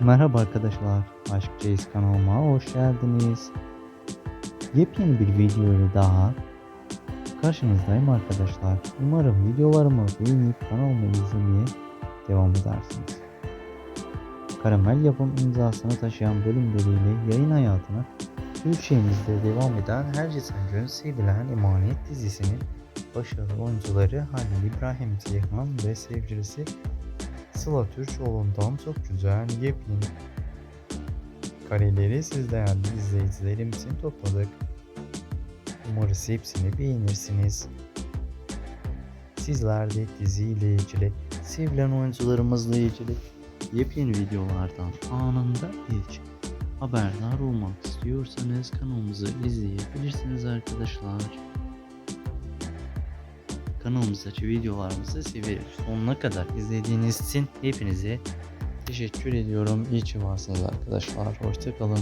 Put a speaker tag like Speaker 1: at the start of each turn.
Speaker 1: Merhaba arkadaşlar, Aşk Çeyiz kanalıma hoş geldiniz. Yepyeni bir video ile daha karşınızdayım arkadaşlar. Umarım videolarımı beğenip kanalımı izlemeye devam edersiniz. Karamel yapım imzasını taşıyan bölümleriyle yayın hayatına Türkçemizde devam eden her geçen gün sevilen Emanet dizisinin başarılı oyuncuları Halil İbrahim Ceyhan ve sevgilisi Sıla Türkoğlu'ndan çok güzel yepyeni kareleri siz değerli izleyicilerim için topladık. Umarız hepsini beğenirsiniz. Sizler de diziyle ilgili, sevilen oyuncularımızla ilgili yepyeni videolardan anında ilk haberdar olmak istiyorsanız kanalımızı izleyebilirsiniz arkadaşlar. Kanalımızdaki videolarımızı severiz. Sonuna kadar izlediğiniz için hepinize teşekkür ediyorum. İyi ki varsınız arkadaşlar. Hoşçakalın.